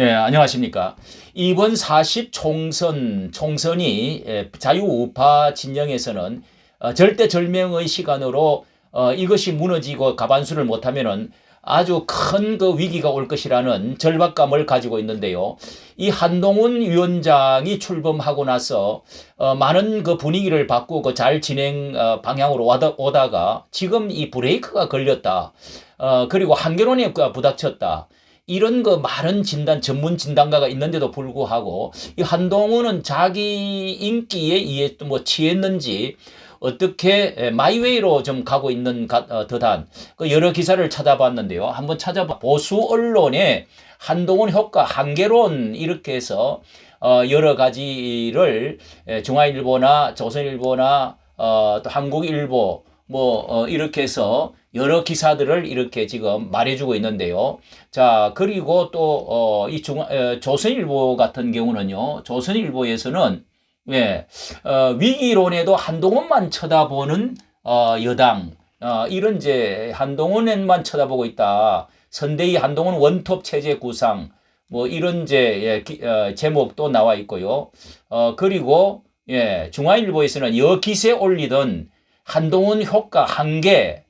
예, 안녕하십니까. 이번 40 총선, 총선이 예, 자유우파 진영에서는 어, 절대절명의 시간으로 어, 이것이 무너지고 가반수를 못하면은 아주 큰 그 위기가 올 것이라는 절박감을 가지고 있는데요. 이 한동훈 위원장이 출범하고 나서 어, 많은 그 분위기를 바꾸고 잘 진행 어, 방향으로 오다가 지금 이 브레이크가 걸렸다. 어, 그리고 한계론에 부닥쳤다. 이런 그 많은 진단 전문 진단가가 있는데도 불구하고 이 한동훈은 자기 인기에 의해 뭐 취했는지 어떻게 마이웨이로 좀 가고 있는 어, 듯한 그 여러 기사를 찾아봤는데요. 한번 찾아봐 보수 언론에 한동훈 효과 한계론 이렇게 해서 어 여러 가지를 중앙일보나 조선일보나 어또 한국일보 뭐 어, 이렇게 해서 여러 기사들을 이렇게 지금 말해주고 있는데요. 자 그리고 또이 중 어, 조선일보 같은 경우는요. 조선일보에서는 예, 어, 위기론에도 한동훈만 쳐다보는 어, 여당 어, 이런 이제 한동훈만 쳐다보고 있다. 선대위 한동훈 원톱 체제 구상 뭐 이런 이제 예, 기, 어, 제목도 나와 있고요. 어, 그리고 예, 중앙일보에서는 여기세 올리던 한동훈 효과 한계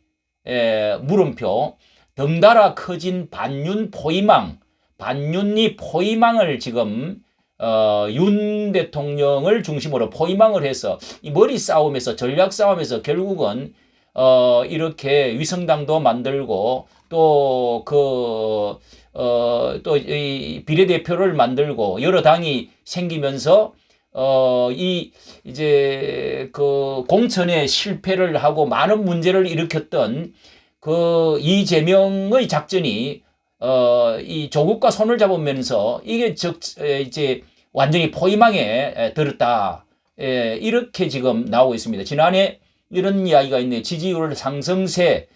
에, 물음표 덩달아 커진 반윤 포위망 반윤이 포위망을 지금 어, 윤 대통령을 중심으로 포위망을 해서 이 머리 싸움에서 전략 싸움에서 결국은 어, 이렇게 위성당도 만들고 또 그 어, 또 이 비례대표를 만들고 여러 당이 생기면서 어, 이, 이제, 그, 공천에 실패를 하고 많은 문제를 일으켰던 그 이재명의 작전이, 어, 이 조국과 손을 잡으면서 이게 즉, 이제 완전히 포위망에 들었다. 예, 이렇게 지금 나오고 있습니다. 지난해 이런 이야기가 있네요. 지지율 상승세,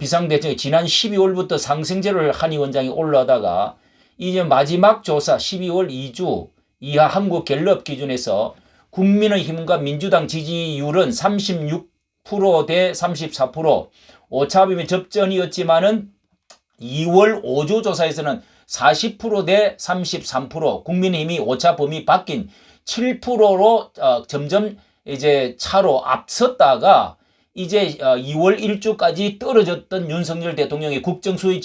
비상대책이 지난 12월부터 상승제를 한 의원장이 올라다가 이제 마지막 조사 12월 2주 이하 한국 갤럽 기준에서 국민의힘과 민주당 지지율은 36%대 34% 오차범위 접전이었지만은 2월 5주 조사에서는 40%대 33% 국민의힘이 오차 범위 바뀐 7%로 어, 점점 이제 차로 앞섰다가 이제 2월 어, 1주까지 떨어졌던 윤석열 대통령의 국정수의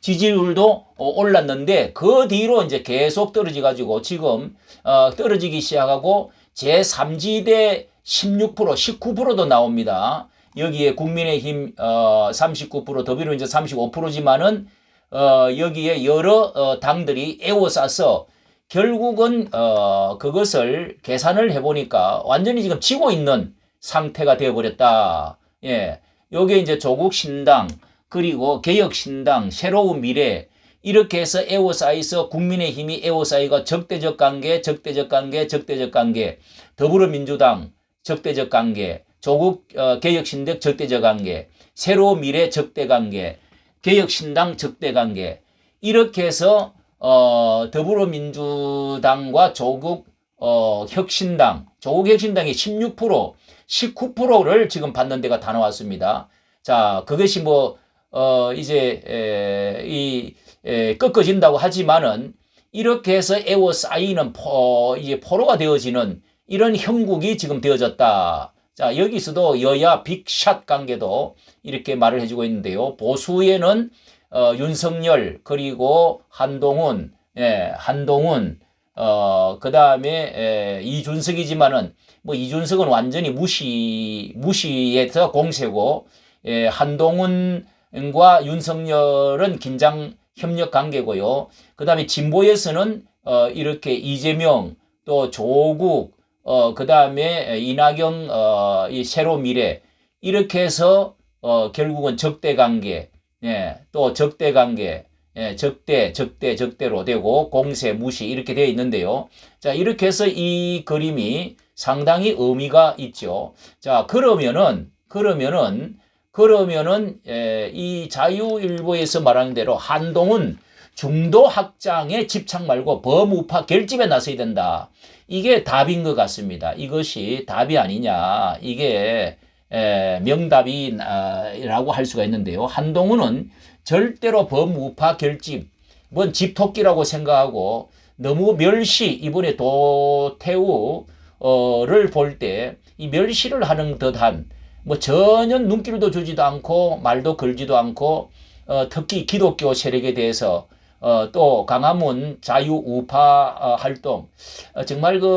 지지율도 어, 올랐는데 그 뒤로 이제 계속 떨어져 가지고 지금 어 떨어지기 시작하고 제3지대 16% 19%도 나옵니다. 여기에 국민의힘 어 39% 더불어민주 35%지만은 어 여기에 여러 어 당들이 에워싸서 결국은 어 그것을 계산을 해 보니까 완전히 지금 지고 있는 상태가 되어 버렸다. 예. 요게 이제 조국 신당 그리고 개혁신당, 새로운 미래 이렇게 해서 에워싸여서 국민의힘이 에워싸이가 적대적 관계, 적대적 관계, 적대적 관계, 더불어민주당 적대적 관계, 조국 어, 개혁신당 적대적 관계, 새로운 미래 적대 관계, 개혁신당 적대 관계 이렇게 해서 어, 더불어민주당과 조국 어, 혁신당, 조국 혁신당이 16%, 19%를 지금 받는 데가 다 나왔습니다. 자, 그것이 뭐 어, 이제, 에, 이, 에, 꺾어진다고 하지만은 이렇게 해서 에워싸이는 포, 이제 포로가 되어지는 이런 형국이 지금 되어졌다. 자, 여기서도 여야 빅샷 관계도 이렇게 말을 해주고 있는데요. 보수에는 어, 윤석열, 그리고 한동훈, 예, 한동훈, 어, 그 다음에, 이준석이지만은, 뭐, 이준석은 완전히 무시, 무시에서 공세고, 예, 한동훈, 과 윤석열은 긴장 협력 관계고요. 그 다음에 진보에서는 어, 이렇게 이재명 또 조국 어, 그 다음에 이낙연 어, 이 새로 미래 이렇게 해서 어, 결국은 적대 관계 예, 또 적대 관계 예, 적대 적대 적대로 되고 공세 무시 이렇게 되어 있는데요. 자 이렇게 해서 이 그림이 상당히 의미가 있죠. 자 그러면은 그러면은 그러면은 이 자유일보에서 말하는 대로 한동훈 중도 확장에 집착 말고 범우파 결집에 나서야 된다. 이게 답인 것 같습니다. 이것이 답이 아니냐. 이게 명답이라고 할 수가 있는데요. 한동훈은 절대로 범우파 결집 뭔 집토끼라고 생각하고 너무 멸시 이번에 도태우를 볼 때 이 멸시를 하는 듯한 뭐 전혀 눈길도 주지도 않고 말도 걸지도 않고 어, 특히 기독교 세력에 대해서 어, 또 강화문 자유 우파 어, 활동 어, 정말 그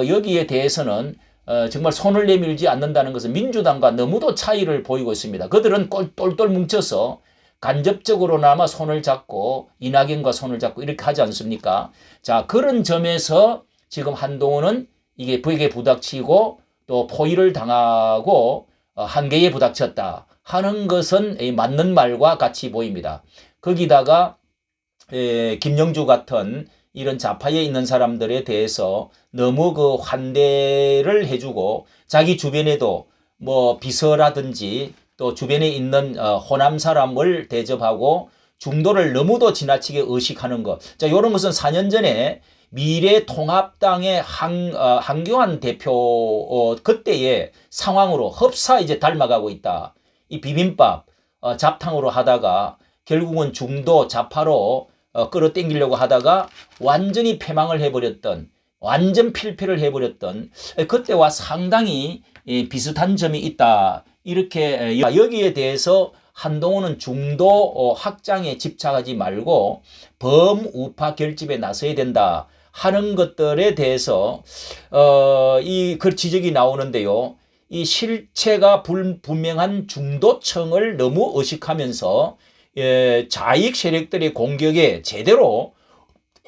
어, 여기에 대해서는 어, 정말 손을 내밀지 않는다는 것은 민주당과 너무도 차이를 보이고 있습니다. 그들은 꼴- 똘똘 뭉쳐서 간접적으로나마 손을 잡고 이낙연과 손을 잡고 이렇게 하지 않습니까? 자 그런 점에서 지금 한동훈은 이게 벽에 부닥치고 또 포위를 당하고 어, 한계에 부닥쳤다 하는 것은 이 맞는 말과 같이 보입니다. 거기다가 에, 김영주 같은 이런 좌파에 있는 사람들에 대해서 너무 그 환대를 해주고 자기 주변에도 뭐 비서라든지 또 주변에 있는 어, 호남 사람을 대접하고 중도를 너무도 지나치게 의식하는 것. 자, 이런 것은 4년 전에 미래통합당의 한, 어, 한교안 대표 어, 그때의 상황으로 흡사 이제 닮아가고 있다. 이 비빔밥 어, 잡탕으로 하다가 결국은 중도 좌파로 어, 끌어당기려고 하다가 완전히 패망을 해버렸던 완전 필패를 해버렸던 에, 그때와 상당히 이, 비슷한 점이 있다. 이렇게 에, 여- 여기에 대해서 한동훈은 중도 어, 확장에 집착하지 말고 범우파 결집에 나서야 된다 하는 것들에 대해서 어, 이그 지적이 나오는데요. 이 실체가 불, 분명한 중도층을 너무 의식하면서 예, 좌익 세력들의 공격에 제대로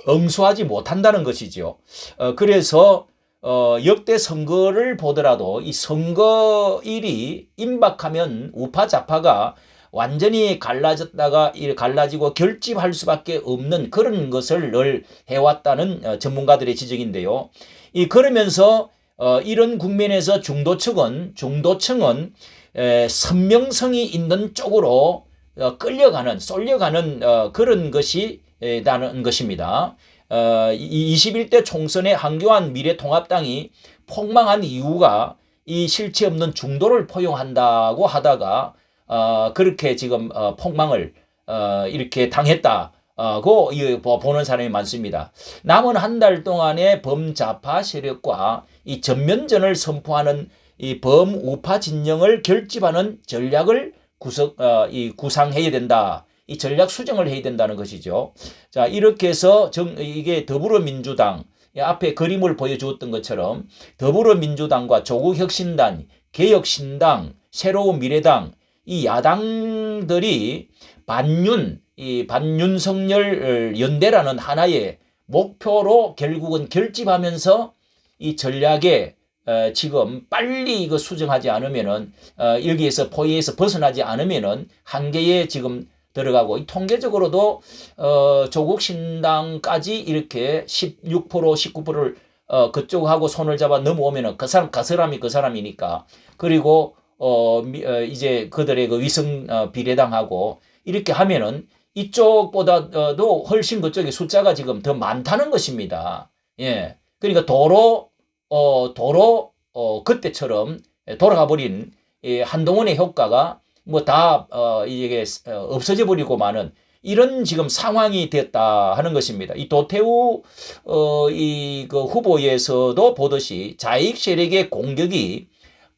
응수하지 못한다는 것이죠. 어, 그래서 어, 역대 선거를 보더라도 이 선거일이 임박하면 우파 좌파가 완전히 갈라졌다가 이 갈라지고 결집할 수밖에 없는 그런 것을 늘 해왔다는 어, 전문가들의 지적인데요. 이 그러면서 어, 이런 국면에서 중도층은 중도층은 에, 선명성이 있는 쪽으로 어, 끌려가는 쏠려가는 어, 그런 것이 에, 나는 것입니다. 어, 이 21대 총선의 한교안 미래통합당이 폭망한 이유가 이 실체 없는 중도를 포용한다고 하다가 어, 그렇게 지금 어, 폭망을 어, 이렇게 당했다고 이- 보- 보는 사람이 많습니다. 남은 한 달 동안의 범자파 세력과 이 전면전을 선포하는 이 범우파 진영을 결집하는 전략을 구성, 어, 이 구상해야 된다. 이 전략 수정을 해야 된다는 것이죠. 자, 이렇게 해서 정, 이게 더불어민주당, 이 앞에 그림을 보여주었던 것처럼 더불어민주당과 조국혁신당, 개혁신당, 새로운 미래당, 이 야당들이 반윤, 이 반윤석열 연대라는 하나의 목표로 결국은 결집하면서 이 전략에 어, 지금 빨리 이거 수정하지 않으면은 어, 여기에서 포위에서 벗어나지 않으면은 한계에 지금 들어가고 이 통계적으로도 어, 조국 신당까지 이렇게 16% 19%를 어, 그쪽하고 손을 잡아 넘어오면은 그 사람 그 사람이 그 사람이니까. 그리고 어, 미- 어, 이제 그들의 그 위성 어, 비례당하고 이렇게 하면은 이쪽보다도 훨씬 그쪽에 숫자가 지금 더 많다는 것입니다. 예. 그러니까 도로 어, 도로 어, 그때처럼 돌아가 버린 이 한동훈의 효과가 뭐 다 어, 이게 어, 없어져 버리고 마는 이런 지금 상황이 됐다 하는 것입니다. 이 도태우 어, 이 그 후보에서도 보듯이 자익 세력의 공격이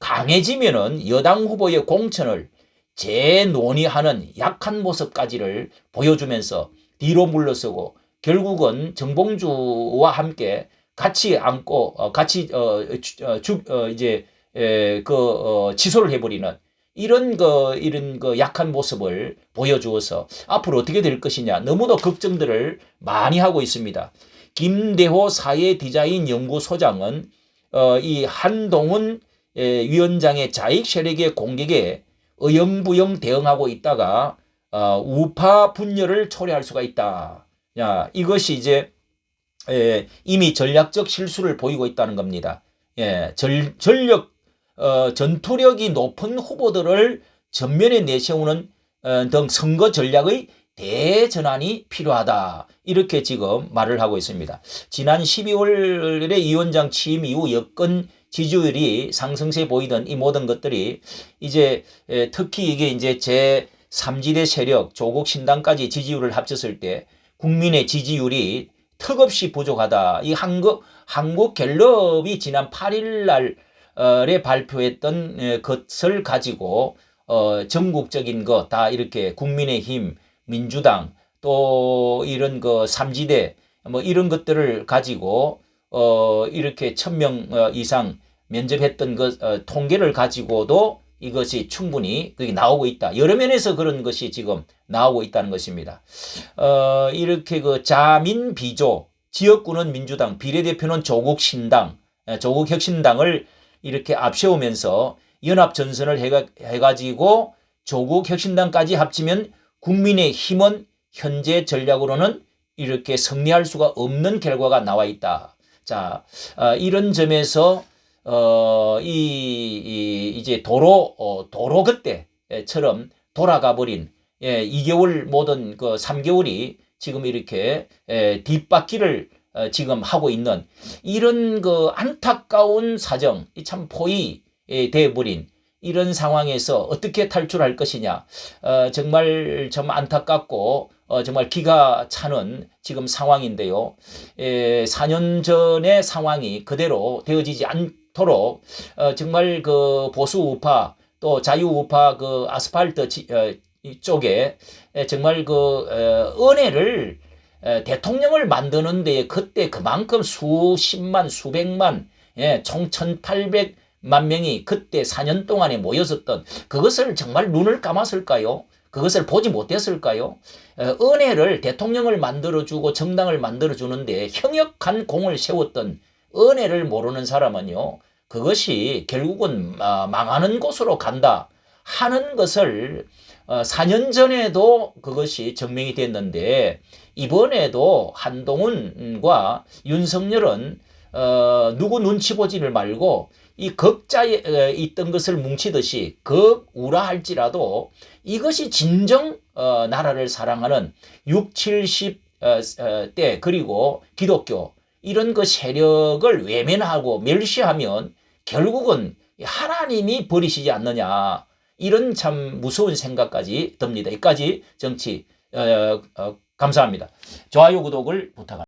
강해지면은 여당 후보의 공천을 재논의하는 약한 모습까지를 보여주면서 뒤로 물러서고 결국은 정봉주와 함께 같이 안고 어, 같이 어, 주- 어, 주, 어, 이제 에, 그 어, 취소를 해버리는 이런 그 이런 그 약한 모습을 보여주어서 앞으로 어떻게 될 것이냐 너무도 걱정들을 많이 하고 있습니다. 김대호 사회 디자인 연구소장은 어, 이 한동훈 에, 위원장의 자익 세력의 공격에 어영부영 대응하고 있다가 어, 우파 분열을 초래할 수가 있다. 야 이것이 이제 예, 이미 전략적 실수를 보이고 있다는 겁니다. 예, 전, 전력, 어, 전투력이 높은 후보들을 전면에 내세우는 어, 등 선거 전략의 대전환이 필요하다. 이렇게 지금 말을 하고 있습니다. 지난 12월에 이 위원장 취임 이후 여권 지지율이 상승세 보이던 이 모든 것들이 이제 에, 특히 이게 이제 제 3지대 세력 조국 신당까지 지지율을 합쳤을 때 국민의 지지율이 턱없이 부족하다. 이 한국 한국 갤럽이 지난 8일 날에 발표했던 에, 것을 가지고 어, 전국적인 거 다 이렇게 국민의 힘, 민주당 또 이런 그 삼지대 뭐 이런 것들을 가지고 어, 이렇게 천명 어, 이상 면접했던 것 어, 통계를 가지고도 이것이 충분히 그게 나오고 있다. 여러 면에서 그런 것이 지금 나오고 있다는 것입니다. 어, 이렇게 그 자민 비조 지역구는 민주당, 비례대표는 조국 신당, 에, 조국 혁신당을 이렇게 앞세우면서 연합 전선을 해가, 해가지고 조국 혁신당까지 합치면 국민의 힘은 현재 전략으로는 이렇게 승리할 수가 없는 결과가 나와 있다. 자, 어, 이런 점에서 어, 이, 이 이제 도로 어, 도로 그때처럼 돌아가 버린 예, 2개월 모든 그 3개월이 지금 이렇게 에, 뒷바퀴를 어, 지금 하고 있는 이런 그 안타까운 사정, 이 참 포위 돼 버린 이런 상황에서 어떻게 탈출할 것이냐, 어, 정말 좀 안타깝고 어, 정말 기가 차는 지금 상황인데요. 에, 4년 전의 상황이 그대로 되어지지 않도록 어, 정말 그 보수 우파 또 자유 우파 그 아스팔트 지, 어, 쪽에 에, 정말 그 어, 은혜를 에, 대통령을 만드는데 그때 그만큼 수십만 수백만 예, 총1,800 만 명이 그때 4년 동안에 모였었던 그것을 정말 눈을 감았을까요? 그것을 보지 못했을까요? 어, 은혜를 대통령을 만들어주고 정당을 만들어주는데 형역한 공을 세웠던 은혜를 모르는 사람은요, 그것이 결국은 아, 망하는 곳으로 간다 하는 것을 어, 4년 전에도 그것이 증명이 됐는데 이번에도 한동훈과 윤석열은 어, 누구 눈치 보지를 말고 이 극자에 어, 있던 것을 뭉치듯이 극우라 할지라도 이것이 진정 어, 나라를 사랑하는 6, 70대 어, 그리고 기독교 이런 그 세력을 외면하고 멸시하면 결국은 하나님이 버리시지 않느냐 이런 참 무서운 생각까지 듭니다. 여기까지 정치 어, 어, 감사합니다. 좋아요 구독을 부탁합니다.